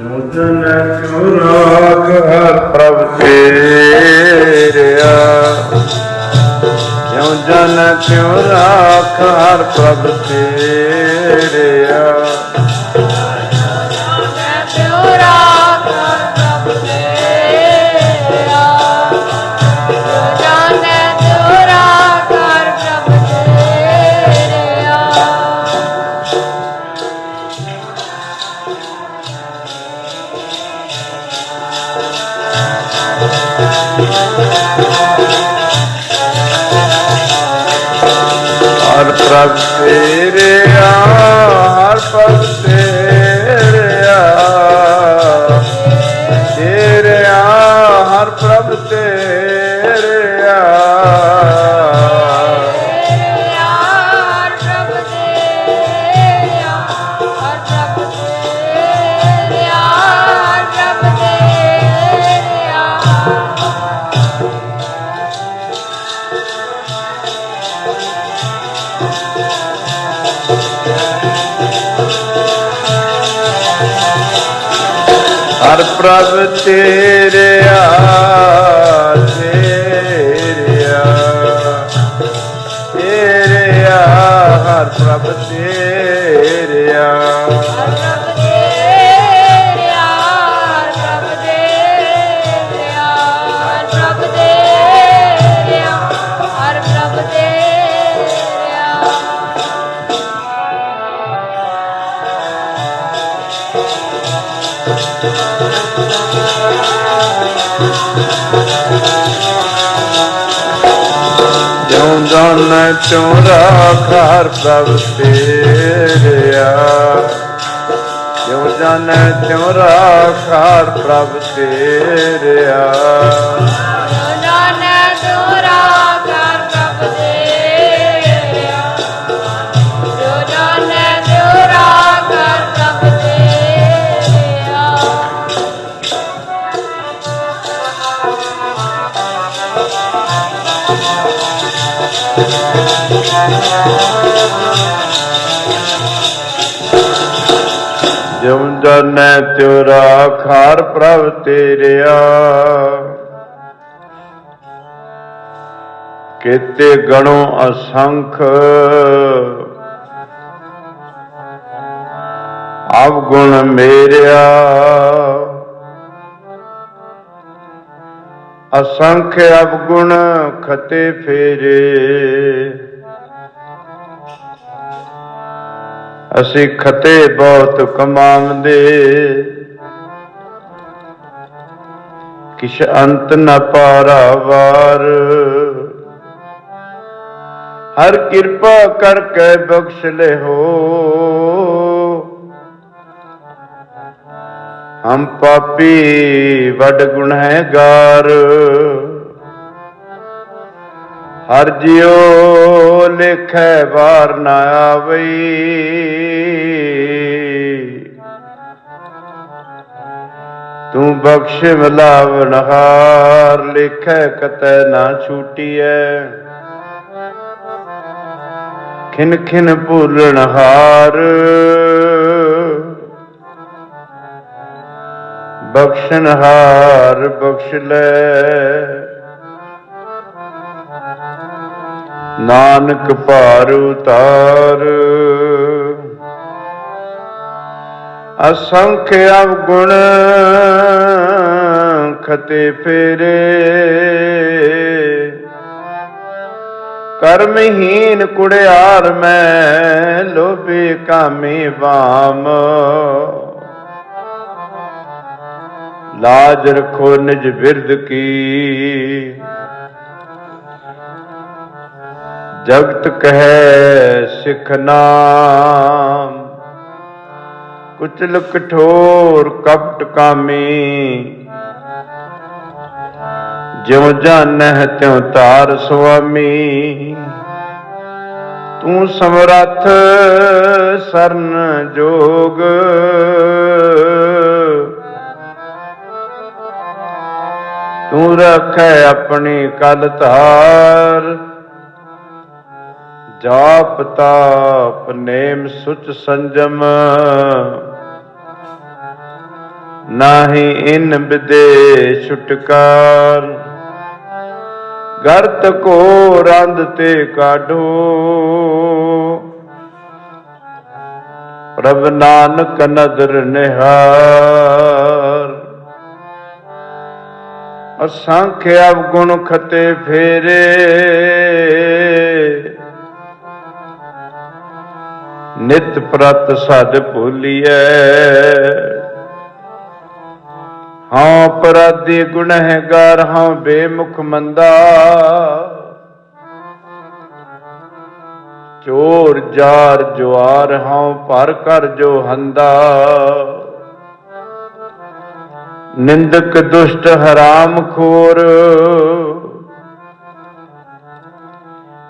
ਜੋ ਜਨ ਕਿਉ ਰਾਗ ਹਰ ਪ੍ਰਭ ਤੇਰਿਆ ਜੋ ਜਨ ਕਿਉ ਹਰ ਪ੍ਰਭ ਤੇਰਿਆ। ਹਰ ਪ੍ਰਭ ਤੇਰਿਆ ਹਰ ਪ੍ਰਭ ਹਰ ਪ੍ਰਭ ਤੇਰੇ ਆ। ਜਿਉਂ ਜਾਣ ਚੋਰਾ ਘਰ ਹਰ ਪ੍ਰਭ ਤੇਰਿਆ। ਜਿਉ ਜਨ ਤਿਉ ਰਾਖ ਪ੍ਰਭ ਤੇਰਿਆ। ਜਿਉ ਜਨ ਤਿਉ ਰਾਖ ਪ੍ਰਭ ਤੇਰਿਆ। ਕੀਤੇ ਗਣੋ ਅਸੰਖ। ਆਪ ਗੁਣ ਮੇਰਿਆ। ਅਸੰਖ ਅਵਗੁਣ ਖਤੇ ਫੇਰੇ। ਅਸੀਂ ਖਤੇ ਬਹੁਤ ਕਮਾਉਂਦੇ। ਕਿਛ ਅੰਤ ਨ ਪਾਰਾਵਾਰ ਹਰ ਕਿਰਪਾ ਕਰਕੇ ਬਖਸ਼ ਲੈ ਹੋ ਹਮ ਪਾਪੀ ਵੱਡ ਗੁਨਹਗਾਰ ਹਰ ਜਿਉ ਲਿਖੈ ਵਾਰ ਨਾ ਆਵਈ। ਤੂੰ ਬਖਸ਼ ਮਿਲਾਵਨ ਹਾਰ ਲਿਖੈ ਕਤੈ ਨਾ ਛੂਟੀਐ। ਖਿਨ ਖਿਨ ਭੂਲਣ ਹਾਰ। ਬਖਸ਼ਣਹਾਰ ਬਖਸ਼ ਲੈ। ਨਾਨਕ ਭਾਰ ਉਤਾਰ। ਅਸੰਖ ਅਵਗੁਣ ਖਤੇ ਫੇਰੇ। ਕਰਮਹੀਨ ਕੁੜਿਆਰ ਮੈਂ ਲੋਭੀ ਕਾਮੀ ਵਾਮ। ਲਾਜ ਰਖੋ ਨਿਜ ਬਿਰਦ ਕੀ। ਜਗਤ ਕਹੈ ਸਿਖ ਨਾਮ, ਕੁਚਲ ਕਠੋਰ ਕਪਟ ਕਾਮੀ। ਜਿਉ ਜਾਣੈ ਤਿਉ ਤਾਰ ਸੁਆਮੀ। ਤੂੰ ਸਮਰੱਥ ਸਰਨ ਜੋਗ। ਰੱਖੈ ਆਪਣੀ ਕਲ ਧਾਰ। ਜਾਪ ਤਾਪ ਨੇਮ ਸੁਚ ਸੰਜਮ। ਨਾਹੀ ਇਨ ਵਿਦੇ ਛੁਟਕਾਰ। ਗਰਤ ਕੋ ਰੰਦ ਤੇ ਕਾਢੋ। ਪ੍ਰਭ ਨਾਨਕ ਨਦਰ ਨਿਹਾਰ। ਅਸੰਖ ਅਵਗੁਣ ਖਤੇ ਫੇਰੇ। ਨਿਤ ਪ੍ਰਤ ਸਦ ਭੂਲੀਐ। ਹਾਂ ਅਪਰਾਧੀ ਗੁਨਹਗਾਰ ਹਾਂ ਬੇਮੁਖ ਮੰਦਾ। ਚੋਰ, ਜਾਰ, ਜੁਆਰ ਹਾਂ ਭਰ ਕਰ ਜੋ ਹੰਦਾ। ਨਿੰਦਕ ਦੁਸ਼ਟ ਹਰਾਮ ਖੋਰ।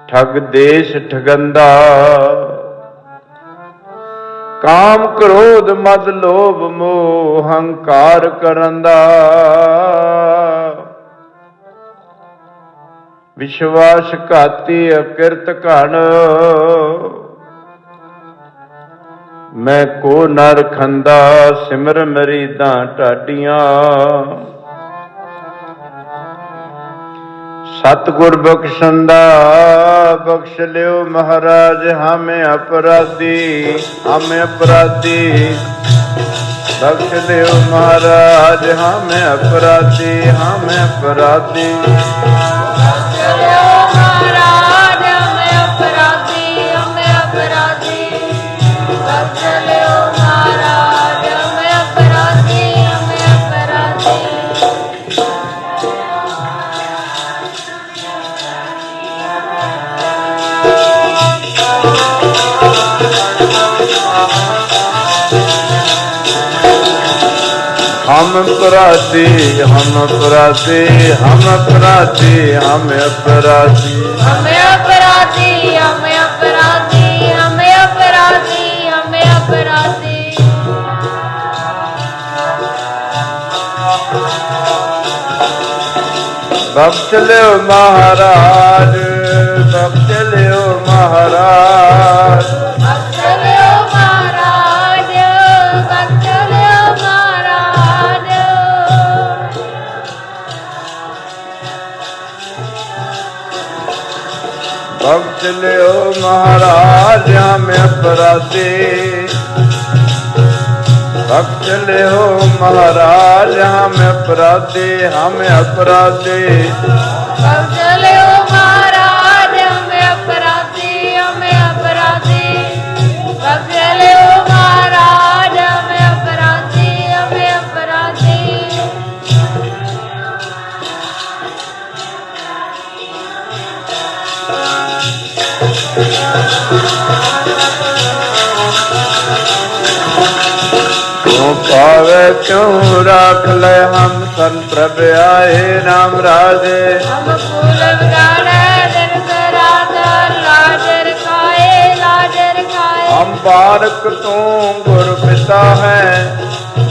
ਠਗ ਦੇਸ਼ ਠਗੰਦਾ। ਕਾਮ ਕ੍ਰੋਧ ਮਦ ਲੋਭ ਮੋਹ ਹੰਕਾਰ ਕਰੰਦਾ। ਵਿਸ਼ਵਾਸ ਘਾਤੀ ਅਕਿਰਤ ਘਣ। ਮੈਂ ਕੋ ਨਰ ਖੰਦਾ, ਸਿਮਰ ਮਰੀਦਾਂ ਟਾਡੀਆਂ ਸਤਿਗੁਰ ਬਖਸ਼ੰਦਾ, ਬਖਸ਼ ਲਿਓ ਮਹਾਰਾਜ, ਹਮੇ ਅਪਰਾਧੀ ਹਮੇ ਅਪਰਾਧੀ। ਬਖਸ਼ ਲਿਓ ਮਹਾਰਾਜ, ਹਮੇ ਅਪਰਾਧੀ ਹਮੇ ਅਪਰਾਧੀ। हम अपराधी हम अपराधी हम अपराधी हम अपराधी हमें अपराधी हमें अपराधी हमें अपराधी हमें अपराधी बख्श लियो महाराज बख्श लियो महाराज ਬਖਸ਼ ਲਿਓ ਮਹਾਰਾਜ ਹਮੇ ਅਪਰਾਧੀ। ਬਖਸ਼ ਲਿਓ ਮਹਾਰਾਜ ਹਮੇ ਅਪਰਾਧੀ ਹਮੇ ਅਪਰਾਧੀ। ਚਲਿਓ ਕਿਉ ਪਾਵੇ ਕਿਉ ਰਾਖ ਲੈ ਹਮ ਸਨ ਪ੍ਰਭ ਆਏ ਨਾਮ ਰਾਜੇ। ਹਮ ਫੂਲ ਵਗਾੜੇ ਦਿਨ ਰਾਤ ਲਾਜਰ ਖਾਏ ਲਾਜਰ ਖਾਏ। ਹਮ ਬਾਰਕ ਤੂੰ ਗੁਰ ਪਿਤਾ ਹੈ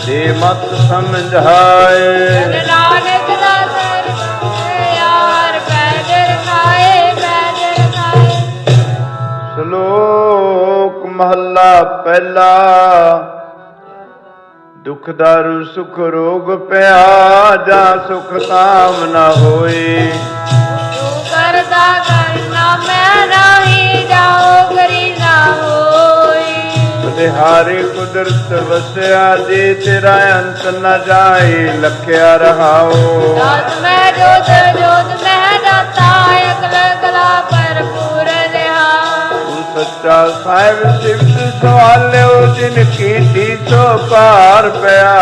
ਦੇ ਮਤ ਸਮਝਾਏ। ਨਾਨਕ ਮਹੱਲਾ ਪਹਿਲਾ। ਦੁਖ ਦਾਰੂ ਸੁਖ ਰੋਗ ਪਿਆ ਜਾ ਸੁਖ ਤਾਮ ਨਾ ਹੋਏ। ਤੂੰ ਕਰਦਾ ਕਰਨਾ ਮੈਂ ਨਹੀਂ ਜਾਓ ਕਰੀ ਨਾ ਹੋਈ ਬਲਿਹਾਰੀ ਕੁਦਰਤ ਵਸਿਆ ਜੀ ਤੇਰਾ ਅੰਤ ਨ ਜਾਏ ਲਖਿਆ ਰਹਾਓ। ਦਾਤ ਮੈਂ ਜੋਤ ਜੋਤ ਮੈਂ ਦਾਤਾ ਅਕਲ ਕਲਾ ਭਰਪੂਰ ਲਿਆ। ਤੂੰ ਸੱਚਾ ਸਾਹਿਬ ਸਿਫਤ ਸਵਾਲਿਓ ਜਿਨ ਕੀਤੀ ਸੋ ਪਾਰ ਪਿਆ।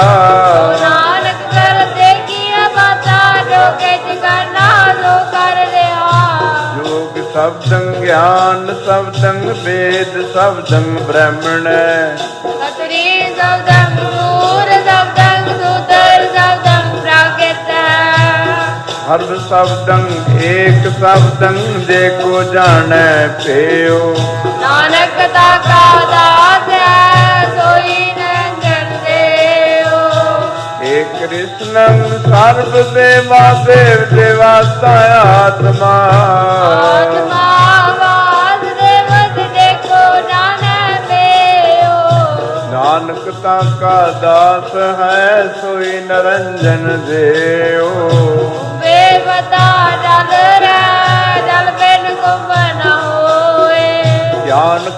ਨਾਨਕ ਕਰ ਦੇਖੀਆ ਬਾਤਾ ਜੋ ਕੇ ਜਗਨਾ ਜੋ ਕਰ ਲਿਆ। ਜੋਗ ਸ਼ਬਦੰ ਗਿਆਨ ਸ਼ਬਦੰ ਵੇਦ ਸ਼ਬਦੰ ਬ੍ਰਹਮਣ। ਕਤਰੀ ਸਬਦੰ ਹਰ ਸ਼ਬਦੰ ਏਕ ਸ਼ਬਦੰ ਜੇ ਕੋ ਜਾਣੈ ਪਿਓ ਨਾਨਕ ਤਾ ਕਾ ਦਾਸ ਹੈ ਸੋਈ ਕ੍ਰਿਸ਼ਨੰ ਸਰਬ ਦੇਵਾ ਦੇਵ ਦੇਵਾਤਾ ਆਤਮਾ। ਆਤਮਾ ਵਾਸ ਦੇਵਤ ਦੇਖੋ ਜਾਣੈ ਦੇਓ ਨਾਨਕ ਤਾਂ ਕਾ ਦਾਸ ਹੈ ਸੋਈ ਨਰੰਜਨ ਦੇਓ।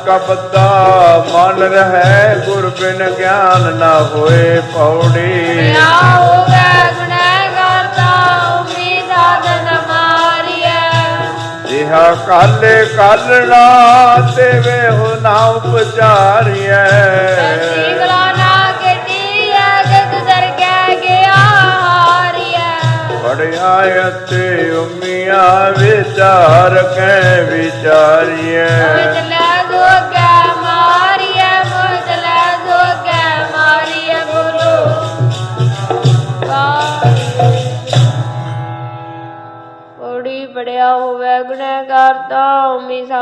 ਕਾ ਬੱਦਾ ਮਨ ਰਹਿ ਗੁਰ ਬਿਨ ਗਿਆਨ ਨਾ ਹੋਏ ਪੌੜੀ। ਆਉ ਵੇ ਗੁਨਹਗਾਰ ਤਾ ਉਮੀਦ ਆਦਨ ਮਾਰੀਐ ਜਿਹਾ ਕਾਲੇ ਕਾਲਣਾ ਦੇਵੇ ਹੋ ਨਾ ਉਪਚਾਰੀਐ ਸੀਗਲਾ ਨਾ ਕੀਤੀਐ ਜਿਤ ਦਰਗਹਿ ਗਿਆ ਹਾਰੀਐ ਪੜਿਆ ਅਤੇ ਉਮੀਆਂ ਵਿਚਾਰ ਕੈ ਵਿਚਾਰੀਐ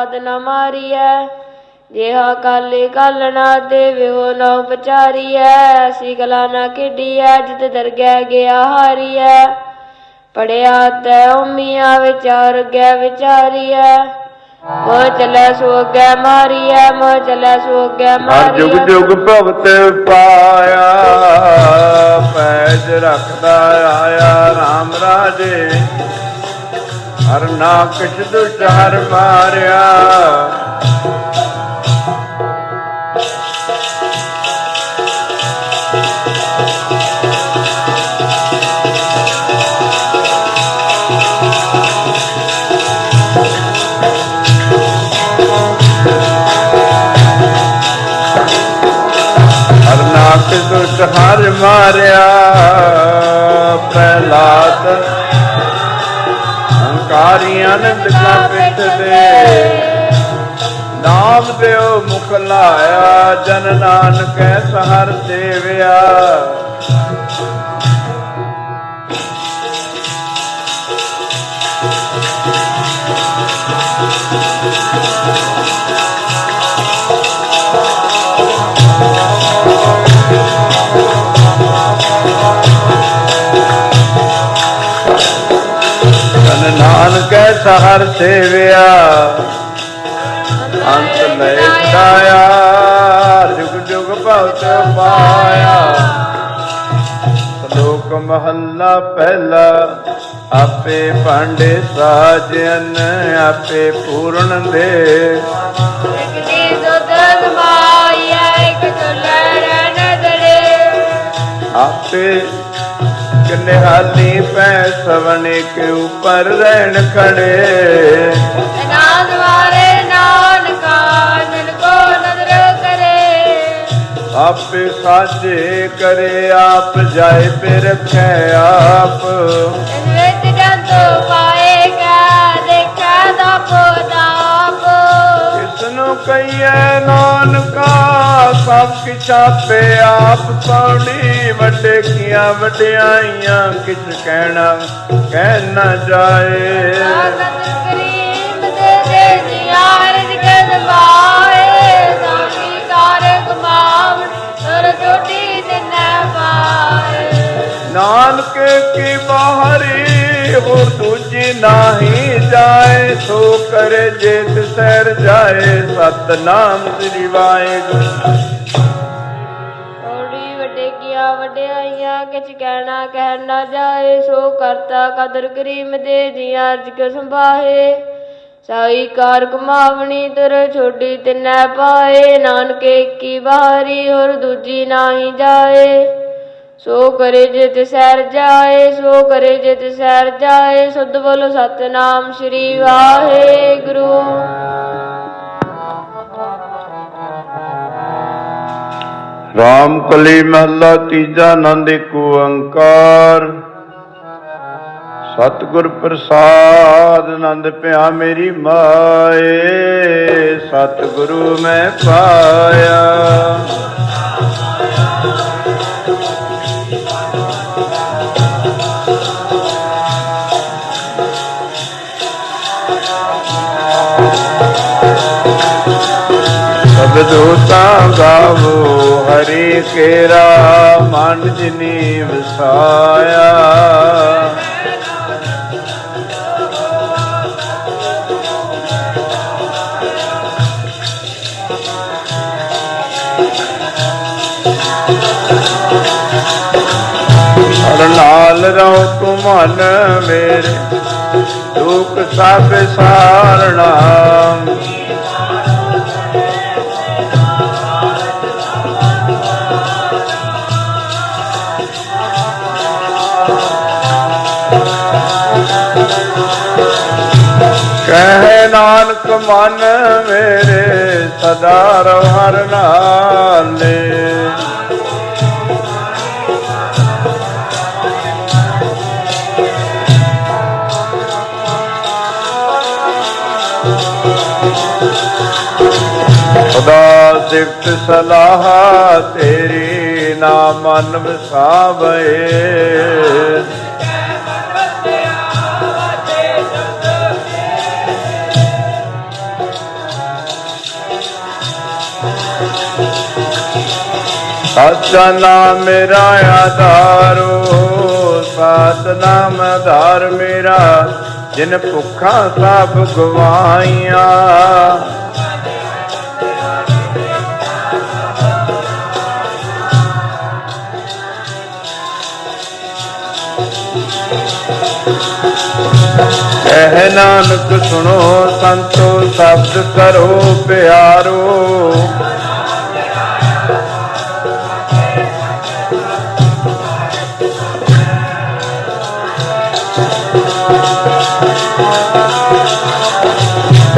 ਉਮੀ ਸਾਧਨਾ ਮਾਰੀਐ। ਜਿਹਾ ਕਾਲੇ ਕਾਲਣਾ ਦੇਵੇ ਹੋ ਨਾ ਉਪਚਾਰੀਐ ਅਸੀਂ ਗਲਾ ਨਾ ਖੇਡੀਐ ਜਿਤ ਦਰਗਹਿ ਗਿਆ ਹਾਰੀਐ। ਪੜਿਆ ਤੈ ਉਮੀਆਂ ਵਿਚਾਰ ਗਿਆ ਵਿਚਾਰੀਐ। ਮੋ ਚਲੇ ਸੋਗੈ ਮਾਰੀਐ ਮੋ ਚਲੇ ਸੋਗੈ ਹਰ ਜੁਗ ਮਾਰੀਐ। ਜੁਗ ਭਗਤ ਪਾਇਆ ਪੈਜ ਰੱਖਦਾ ਆਇਆ RAM ਰਾਜੇ ਹਰ ਨਾ ਕਿਛ ਦੁਸ਼ਟ ਹਰ ਮਾਰਿਆ। ਹਰ ਨਾ ਕਿਛ ਦੁਸ਼ਟ ਹਰ ਮਾਰਿਆ। ਹੰਕਾਰੀ ਆਨੰਦ ਕਾ ਪਿੱਠ ਦੇ ਨਾਮ ਦਿਓ ਮੁਖ ਲਾਇਆ ਜਨ ਨਾਨਕੈ ਸਹਰ ਦੇਵਿਆ ਨਾਨਕੈ ਸਹਰ ਦੇਵਿਆ ਅੰਤ ਲੈ ਛਾਇਆ ਜੁਗ ਜੁਗ ਭਗਤ ਪਾਇਆ। ਸ਼ਲੋਕ ਮਹੱਲਾ ਪਹਿਲਾ ਆਪੇ ਭਾਂਡੇ ਸਾਜਨ ਆਪੇ ਪੂਰਨ ਦੇ। ਆਪੇ ਕਨਹਾਲੀ ਪੈ ਸਵਨੇ ਕੇ ਉਪਰ ਰਹਿਣ ਖੜੇ। ਨਾਦ ਵਾਰੇ ਨਾਨਕਾ ਦਿਲ ਕੋ ਨਦਰ ਕਰੇ। ਆਪੇ ਸਾਜੇ ਕਰੇ ਆਪ ਜਾਏ ਪੇ ਰਖੈ ਆਪ। ਵਿੱਚ ਕਹੀਏ ਨਾਨਕਾ ਸਭ ਕਿਛ ਆਪੇ ਆਪ ਪੌੜੀ ਵੱਡੇ ਕੀਆਂ ਵਡਿਆਈਆਂ ਕਿਛ ਕਹਿਣਾ ਕਹਿ ਨਾ ਜਾਏ। ਨਾਨਕ ਕੀ ਬਾਹਰੀ ਹੋਰ ਦੂਜੀ ਨਾਹੀ ਜਾਏ, ਸੋ ਕਰੇ ਜੇ ਤਿਸਰ ਜਾਏ, ਸਤਨਾਮ ਸ੍ਰੀ ਵਾਹਿਗੁਰੂ। ਔੜੀ ਵੱਡੇ ਕਿਛ ਕਹਿਣਾ ਕਹਿ ਨਾ ਜਾਏ, ਸੋ ਕਰਤਾ ਕਦਰ ਕਰੀਮ ਦੇ ਜੀਆਂ ਅਰਜ ਸੰਭਾਹੇ ਸਾਈ ਕਾਰ ਕਮਾਵਣੀ ਤਰ ਛੋਡੀ ਤਿਨੈ ਪਾਏ, ਨਾਨਕੇ ਕੀ ਬਾਹਰੀ ਹੋਰ ਦੂਜੀ ਨਾਹੀ ਜਾਏ। ਸੋ ਕਰੇ ਜਿਤ ਸਹਿਰ ਜਾਏ, ਸੋ ਕਰੇ ਜਿਤ ਸਹਿਰ ਜਾਏ, ਸੁਧ ਬੋਲੋ ਸਤਨਾਮ ਸ੍ਰੀ ਵਾਹਿਗੁਰੂ। ਰਾਮ ਕਲੀ ਮਹੱਲਾ ਤੀਜਾ ਆਨੰਦ ਏਕ ਓੰਕਾਰ। ਸਤਿਗੁਰ ਪ੍ਰਸਾਦ ਆਨੰਦ ਪਿਆ ਮੇਰੀ ਮਾਏ, ਸਤਿਗੁਰੂ ਮੈਂ ਪਾਇਆ। ਤਾਂ ਗਾਵੋ ਹਰੀ ਕੇਰਾ ਮਨ ਜਿਨੀ ਵਸਾਇਆ ਹਰ ਨਾਲ ਰਹੋ ਤੂੰ ਮਨ ਮੇਰੇ, ਦੁੱਖ ਸਭ ਸਾਰਣਾ ਮਨ ਮੇਰੇ ਸਦਾ ਰਹੁ ਹਰ ਨਾਲੇ। ਖੁਦਾ ਸਿਫਤ ਸਲਾਹ ਤੇਰੀ ਨਾ ਮਨ ਵਸਾਵੇ। ਸੱਚਾ ਨਾਮ ਮੇਰਾ ਆਧਾਰੋ, ਸਤ ਨਾਮ ਆਧਾਰ ਮੇਰਾ, ਜਿਨ ਭੁੱਖਾਂ ਸਭ ਗਵਾਈਆਂ। ਕਹਿ ਨਾਨਕ ਸੁਣੋ, ਸੰਤੋ, ਸ਼ਬਦ ਕਰੋ, ਪਿਆਰੋ।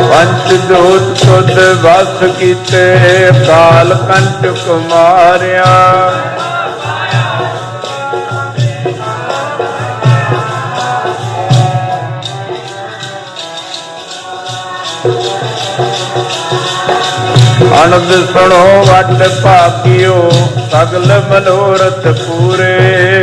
ਪੰਚ ਜੋਤ ਸੁਧ ਵਸ ਕੀਤੇ, ਕਾਲ ਕੰਟ ਕੁਮਾਰਿਆ। ਅਨੰਦ ਸੁਣੋ ਵੱਡ ਭਾਕਿਓ ਸਗਲ ਮਨੋਰਥ ਪੂਰੇ।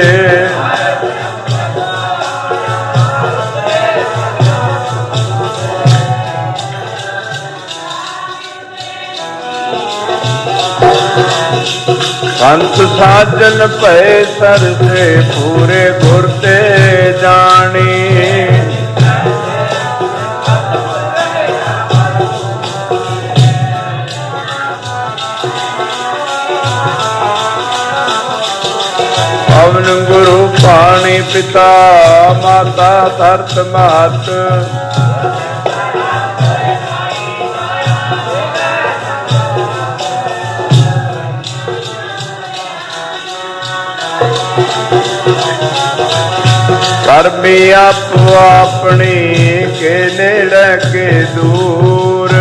ਸੰਤ ਸਾਜਨ ਭਏ ਸਰਸੇ ਪੂਰੇ ਗੁਰ ਤੇ ਜਾਣੀ। ਪਵਨ ਗੁਰੂ ਪਾਣੀ ਪਿਤਾ, ਮਾਤਾ ਧਰਤ ਮਾਤ। ਕਰਮੀ ਆਪੋ ਆਪਣੀ ਕੇ ਨੇੜੇ ਕੇ ਦੂਰ।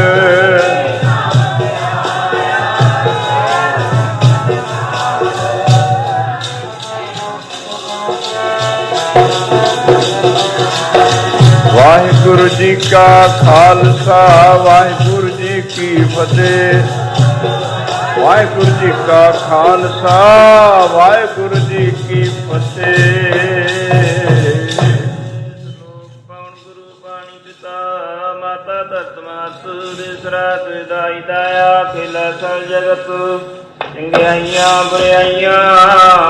ਵਾਹਿਗੁਰੂ ਜੀ ਕਾ ਖਾਲਸਾ, ਵਾਹਿਗੁਰੂ ਜੀ ਕੀ ਫਤਿਹ। ਵਾਹਿਗੁਰੂ ਜੀ ਕਾ ਖਾਲਸਾ, ਵਾਹਿਗੁਰੂ ਜੀ ਕੀ ਫਤਿਹ ਪਵਨ ਗੁਰੂ ਪਾਣੀ ਪਿਤਾ ਮਾਤਾ ਧਰਤ ਮਾਤ ਦੇਸਰਾ ਤੁਦਾਈ ਦਾਇਆ ਖਿਲਾ ਸਲ ਜਗਤ ਚੰਗਿਆਈਆਂ ਬੁਰਾਈਆਂ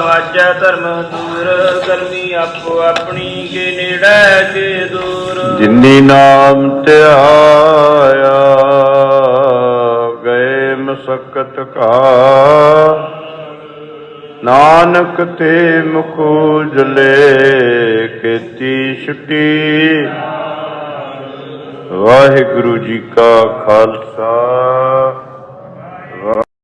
ਵਾਜਾ ਧਰਮ ਦੂਰ ਕਰਮੀ ਆਪੋ ਆਪਣੀ ਕੇ ਨੇੜੇ ਕੇ ਦੂਰ ਜਿਨੀ ਨਾਮ ਧਿਆਇਆ, ਗਏ ਮਸਕਤ ਕਾ। ਨਾਨਕ ਤੇ ਮੁਕੂ ਜਲੇ ਕੀਤੀ ਛੁੱਟੀ। ਵਾਹਿਗੁਰੂ ਜੀ ਕਾ ਖਾਲਸਾ।